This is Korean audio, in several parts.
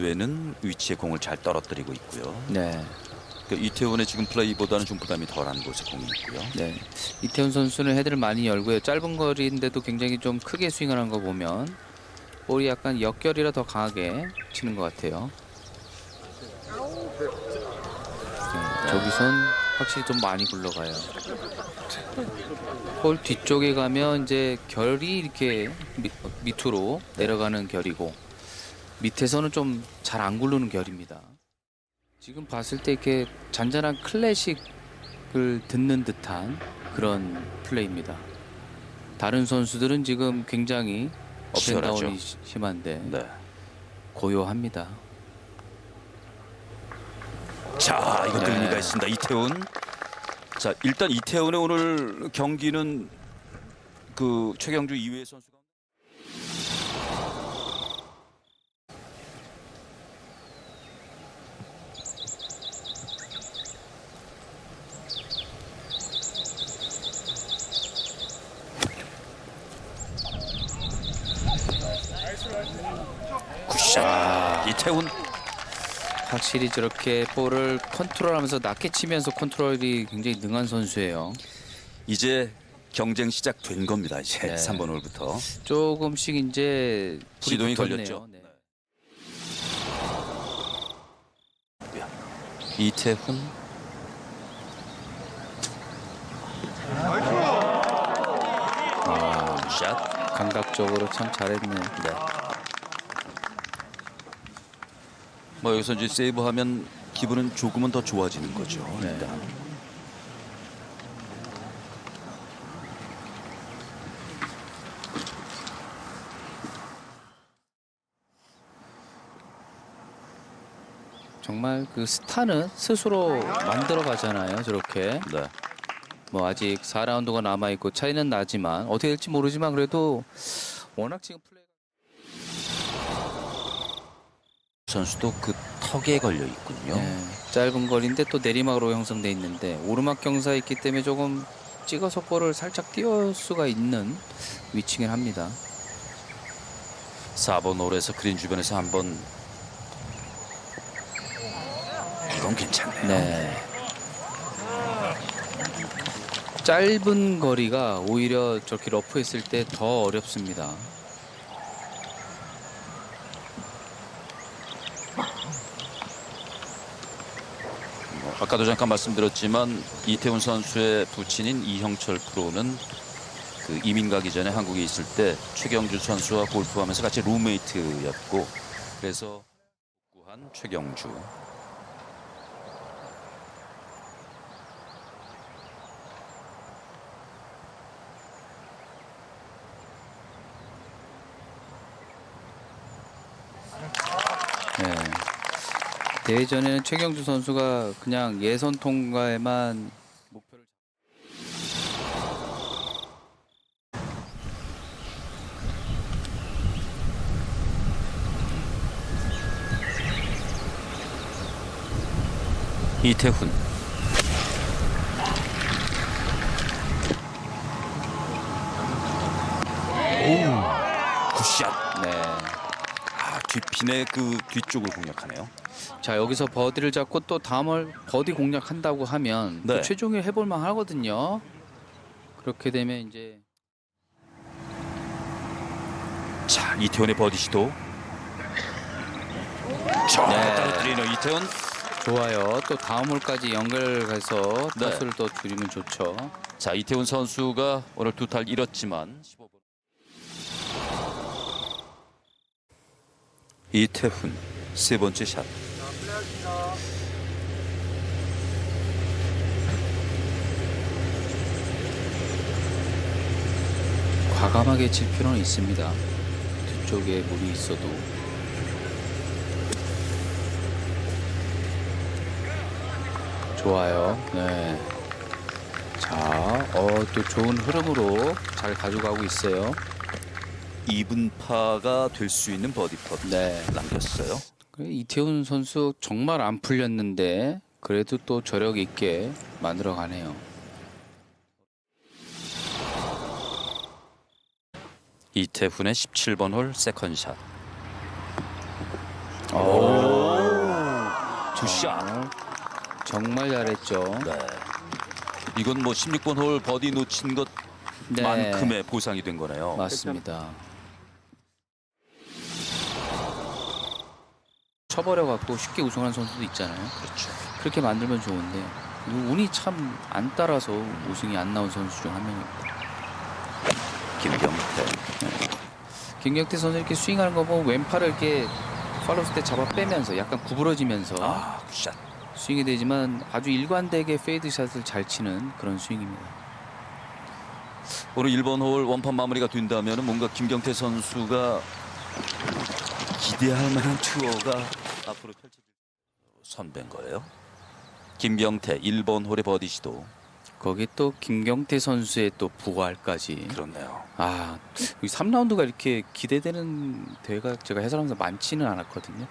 되는 위치에 공을 잘 떨어뜨리고 있고요. 네. 그 이태원의 지금 플레이보다는 좀 부담이 덜한 곳에 공이 있고요. 네. 이태훈 선수는 헤드를 많이 열고요. 짧은 거리인데도 굉장히 좀 크게 스윙을 한 거 보면 볼이 약간 역결이라 더 강하게 치는 것 같아요. 네, 저기선 확실히 좀 많이 굴러가요. 볼 뒤쪽에 가면 이제 결이 이렇게 밑, 밑으로 내려가는 결이고 밑에서는 좀 잘 안 굴르는 결입니다. 지금 봤을 때 이렇게 잔잔한 클래식을 듣는 듯한 그런 플레이입니다. 다른 선수들은 지금 굉장히. 업앤다운이 시- 심한데 네. 고요합니다. 자, 이것도 네. 의미가 있습니다. 이태훈. 자, 일단 이태훈의 오늘 경기는 그 최경주 이외의 선수가 굿샷. 이 태훈 확실히 저렇게 볼을 컨트롤하면서 낮게 치면서 컨트롤이 굉장히 능한 선수예요. 이제 경쟁 시작된 겁니다. 이제 네. 3번 홀부터. 조금씩 이제 불이 시동이 붙었네요. 걸렸죠. 네. 이태훈. 아, 샷. 감각적으로 참 잘했네. 네. 뭐 여기서 이제 세이브하면 기분은 조금은 더 좋아지는 거죠. 네. 일단. 정말 그 스타는 스스로 만들어 가잖아요. 저렇게. 네. 뭐 아직 4라운드가 남아 있고 차이는 나지만 어떻게 될지 모르지만 그래도 워낙 지금 플레이 선수도 그 턱에 걸려 있군요. 네, 짧은 거리인데 또 내리막으로 형성돼 있는데 오르막 경사 있기 때문에 조금 찍어서 볼을 살짝 띄울 수가 있는 위치긴 합니다. 4번 홀에서 그린 주변에서 한번 이건 괜찮네요. 네. 짧은 거리가 오히려 저렇게 러프했을 때 더 어렵습니다. 아까도 잠깐 말씀드렸지만 이태훈 선수의 부친인 이형철 프로는 그 이민 가기 전에 한국에 있을 때 최경주 선수와 골프하면서 같이 룸메이트였고 그래서 복구한 최경주. 대회 전에는 최경주 선수가 그냥 예선 통과에만 목표를 이태훈. 오, 굿샷. 네. 아, 뒷핀의 그 뒤쪽을 공략하네요. 자 여기서 버디를 잡고 또 다음을 버디 공략한다고 하면 또 네. 최종일 해볼만 하거든요. 그렇게 되면 이제 자, 이태훈의 버디 시도. 저 네. 떨어뜨리는 이태훈. 좋아요. 또 다음 홀까지 연결해서 네. 타수를 또 줄이면 좋죠. 자, 이태훈 선수가 오늘 두 탈 잃었지만 15번. 이태훈 세 번째 샷. 과감하게 칠 필요는 있습니다. 뒤쪽에 물이 있어도 좋아요. 네. 자, 어, 또 좋은 흐름으로 잘 가져가고 있어요. 이분파가 될 수 있는 버디 퍼트 네. 남겼어요. 이태훈 선수 정말 안 풀렸는데 그래도 또 저력 있게 만들어 가네요. 이태훈의 17번 홀 세컨 샷. 어, 투샷. 어, 정말 잘했죠. 네. 이건 뭐 16번 홀 버디 놓친 네. 것만큼의 보상이 된 거네요. 맞습니다. 쳐버려 갖고 쉽게 우승한 선수도 있잖아요. 그렇죠. 그렇게 만들면 좋은데 운이 참 안 따라서 우승이 안 나온 선수 중 한 명입니다. 김경 태. 김경태 선수 이렇게 스윙하는 거 보면 왼팔을 이렇게 팔로스 때 잡아 빼면서 약간 구부러지면서 아, 굿샷. 스윙이 되지만 아주 일관되게 페이드샷을 잘 치는 그런 스윙입니다. 오늘 1번 홀 원판 마무리가 된다면 뭔가 김경태 선수가 기대할 만한 투어가 앞으로 펼쳐질 선배인 거예요. 김경태 1번 홀의 버디 시도. 거기 또 김경태 선수의 또 부활까지. 그렇네요. 아, 이 3라운드가 이렇게 기대되는 대회가 제가 해설하면서 많지는 않았거든요.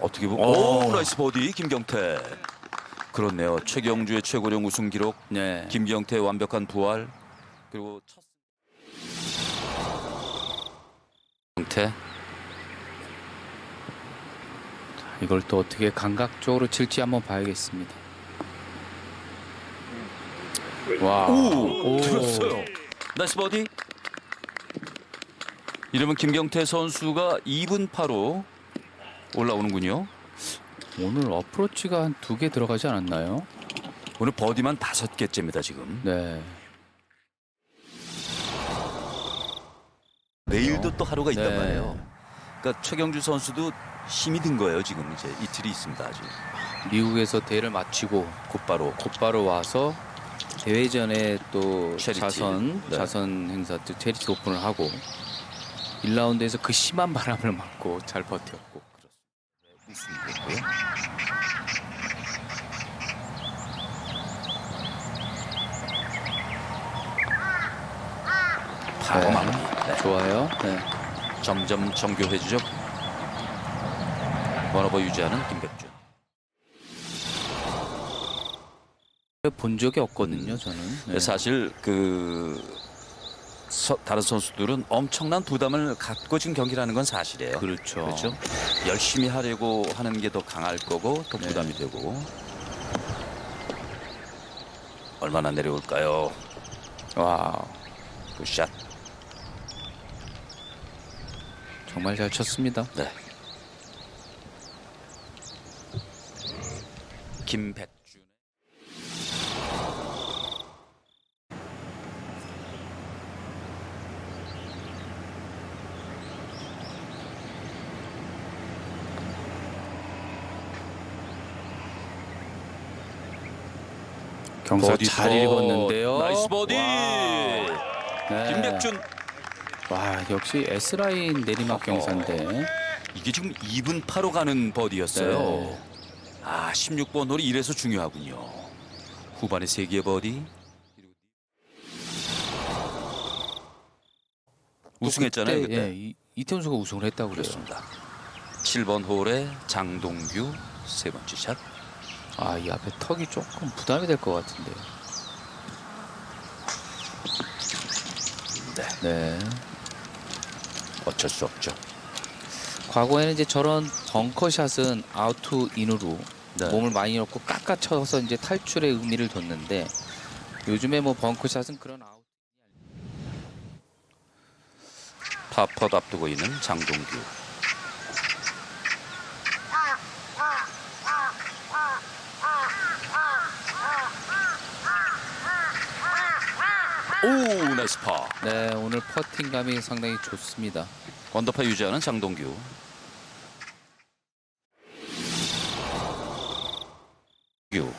어떻게 보면 오. 오, 나이스 버디 김경태. 그렇네요. 최경주의 최고령 우승 기록, 네. 김경태의 완벽한 부활, 그리고 첫 경태 이걸 또 어떻게 감각적으로 칠지 한번 봐야겠습니다. 와. 오, 들었어요. 나이스 버디. 이러면 김경태 선수가 2분 8로 올라오는군요. 오늘 어프로치가 한 두 개 들어가지 않았나요? 오늘 버디만 다섯 개째입니다 지금. 네. 내일도 또 하루가 있단 네. 말이에요. 그러니까 최경주 선수도 힘이 든 거예요 지금 이제 이틀이 있습니다 아직. 미국에서 대회를 마치고 곧바로 곧바로 와서 대회 전에 또 체리티. 자선 네. 자선 행사 때 체리티 오픈을 하고 1라운드에서 그 심한 바람을 맞고 잘 버텼고 우승이고요. 바로 네. 마무리. 네. 좋아요. 네. 점점 정교해지죠. 원오버 유지하는 김백준. 본 적이 없거든요, 저는. 네. 사실 그 서- 다른 선수들은 엄청난 부담을 갖고 지금 경기를 하는 건 사실이에요. 그렇죠. 그렇죠. 열심히 하려고 하는 게 더 강할 거고 더 네. 부담이 되고 얼마나 내려올까요? 와, 굿샷. 정말 잘 쳤습니다. 네. 김백 경사 버디 잘 컷. 읽었는데요. 나이스 버디. 와, 네. 김백준. 와, 역시 S 라인 내리막. 경사인데. 이게 지금 2분 8로 가는 버디였어요. 네. 아, 16번 홀이 이래서 중요하군요. 후반에 3개의 버디. 우승했잖아요, 그때, 그때. 예, 이, 이태훈 선수가 우승을 했다고 그래요. 그렇습니다. 7번 홀에 장동규 세 번째 샷. 아, 이 앞에 턱이 조금 부담이 될 것 같은데요. 네. 네. 어쩔 수 없죠. 과거에는 이제 저런 벙커샷은 아웃투 인으로 네. 몸을 많이 넣고 깎아 쳐서 이제 탈출의 의미를 뒀는데 요즘에 뭐 벙커샷은 그런 아웃 파퍼드 앞두고 있는 장동규. 오, 나이스 파. 네, 오늘 퍼팅감이 상당히 좋습니다. 원더파 유지하는 장동규. 규.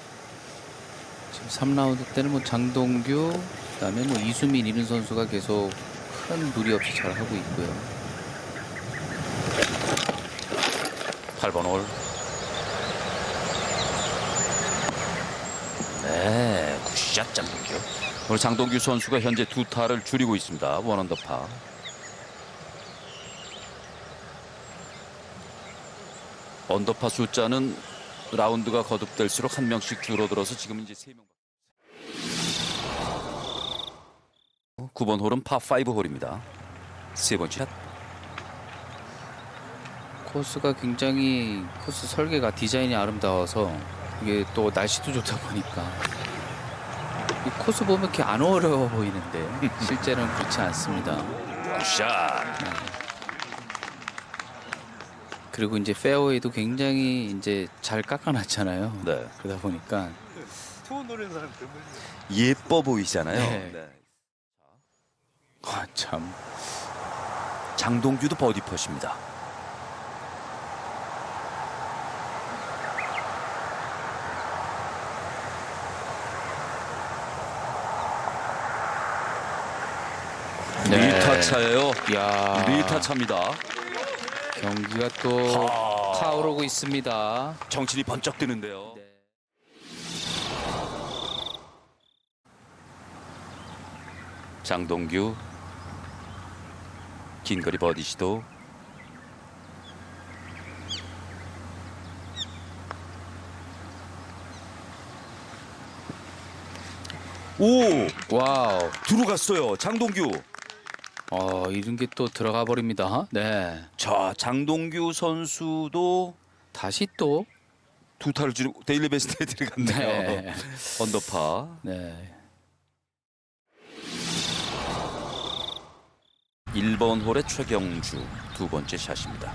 지금 3라운드 때는 뭐 장동규, 그다음에 뭐 이수민 이런 선수가 계속 큰 무리 없이 잘 하고 있고요. 8번 홀. 네, 굿샷 장동규. 오늘 장동규 선수가 현재 두 타를 줄이고 있습니다. 원언더파. 언더파 숫자는 라운드가 거듭될수록 한 명씩 줄어들어서 지금 이제 세 명. 9번 홀은 파5 홀입니다. 세 번째 샷. 코스가 굉장히 코스 설계가 디자인이 아름다워서 이게 또 날씨도 좋다 보니까 이 코스 보면 이렇게 안 어려워 보이는데 실제로는 그렇지 않습니다. 샷. 그리고 이제 페어웨이도 굉장히 이제 잘 깎아놨잖아요. 네. 그러다 보니까 투혼 노리는 사람 드물지. 예뻐 보이잖아요. 네. 아, 참 장동규도 버디 퍼십니다. 네. 리타 차예요. 야 리타 차입니다. 경기가 또 아. 타오르고 있습니다. 정신이 번쩍 드는데요. 네. 장동규 긴거리 버디 시도 오 와우. 들어갔어요 장동규 어, 이런 게 또 들어가 버립니다. 네. 자 장동규 선수도 다시 또 두 타를 주고 데일리 베스트에 들어갔네요 네. 언더파 네. 1번 홀의 최경주 두 번째 샷입니다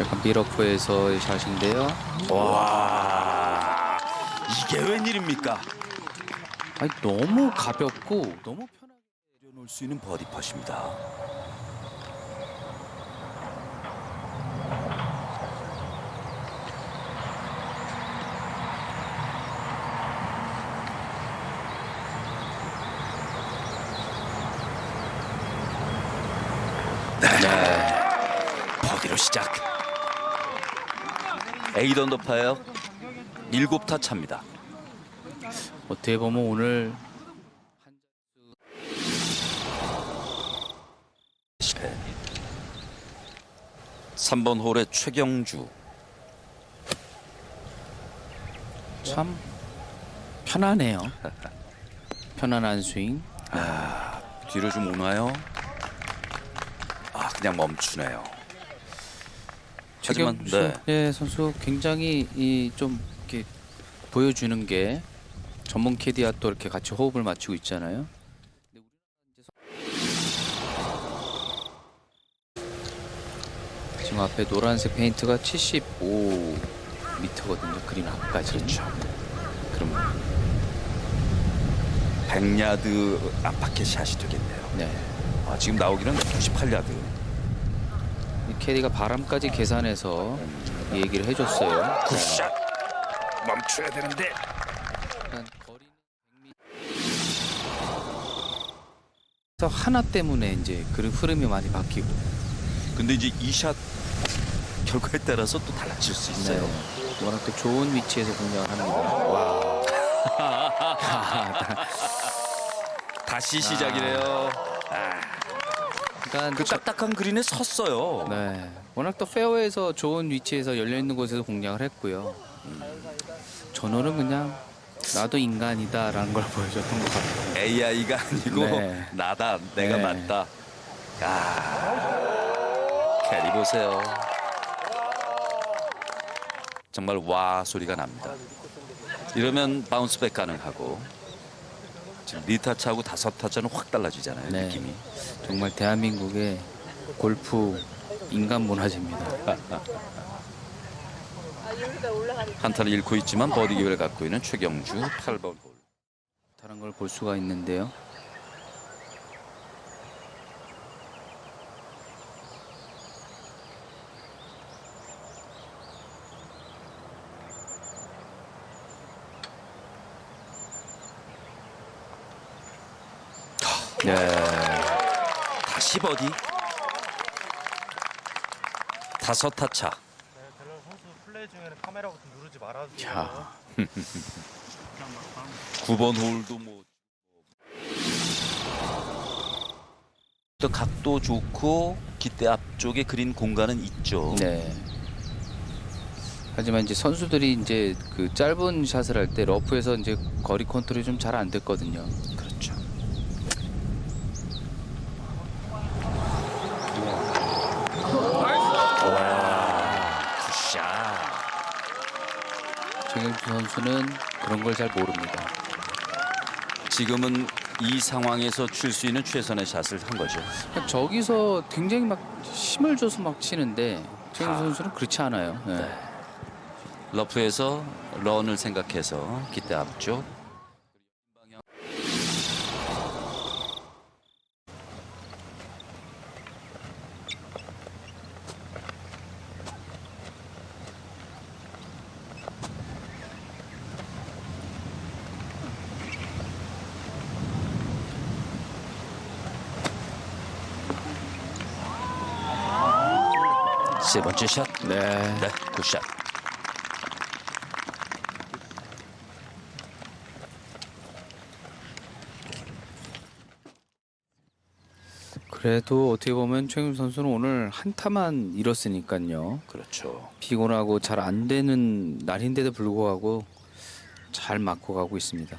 약간 미러프에서의 샷인데요. 와 이게 웬일입니까 아니 너무 가볍고 너무 편하게 내려놓을 수 있는 버디 팟입니다. 네. 버디로 시작. 에이던더파예요 일곱 타 차입니다. 어떻게 보면 오늘 네. 3번 홀의 최경주 참 편하네요. 편안한 스윙. 뒤로 좀 오나요? 아 그냥 멈추네요. 하지만 최경수 네. 네, 선수 굉장히 이좀 이렇게 보여주는 게 전문 캐디와 또 이렇게 같이 호흡을 맞추고 있잖아요. 지금 앞에 노란색 페인트가 75m거든요. 그린 앞까지. 그렇죠. 그럼 100야드 안팎의 샷이 되겠네요. 네. 아, 지금 나오기는 98야드. 이 캐디가 바람까지 계산해서 얘기를 해줬어요. 굿샷 멈춰야 되는데 100m. 하나 때문에 이제 그 흐름이 많이 바뀌고 근데 이제 이 샷 결과에 따라서 또 달라질 수 있어요. 네. 워낙 또 좋은 위치에서 공략을 합니다. 와. 다시 시작이네요. 그러니까 그 저- 딱딱한 그린에 섰어요. 네. 워낙 또 페어웨이에서 좋은 위치에서 열려 있는 곳에서 공략을 했고요. 전호는 그냥 나도 인간이다라는 걸 보여줬던 것 같아요. AI가 아니고 네. 나다 내가 네. 맞다. 야 캐리 보세요. 정말 와 소리가 납니다. 이러면 바운스백 가능하고 지금 리타 차하고 다섯 타차는 확 달라지잖아요 네. 느낌이. 정말 대한민국의 골프 인간 문화재입니다. 한타를 잃고 있지만 버디 기회를 갖고 있는 최경주 8번 홀. 다른 걸 볼 수가 있는데요. 네. 다시 버디. 다섯 타차. 자. 9번 홀도 뭐. 또 각도 좋고 기대 앞쪽에 그린 공간은 있죠. 네. 하지만 이제 선수들이 이제 그 짧은 샷을 할 때 러프에서 이제 거리 컨트롤이 좀 잘 안 됐거든요. 그렇죠. 최경주 선수는 그런 걸 잘 모릅니다. 지금은 이 상황에서 칠 수 있는 최선의 샷을 한 거죠. 그러니까 저기서 굉장히 막 힘을 줘서 막 치는데 최경주 아. 선수는 그렇지 않아요. 예. 네. 러프에서 런을 생각해서 기대 앞쪽. 세 번째 샷. 네. 네, 굿샷. 그래도 어떻게 보면 최경주 선수는 오늘 한 타만 잃었으니까요. 그렇죠. 피곤하고 잘 안 되는 날인데도 불구하고 잘 맞고 가고 있습니다.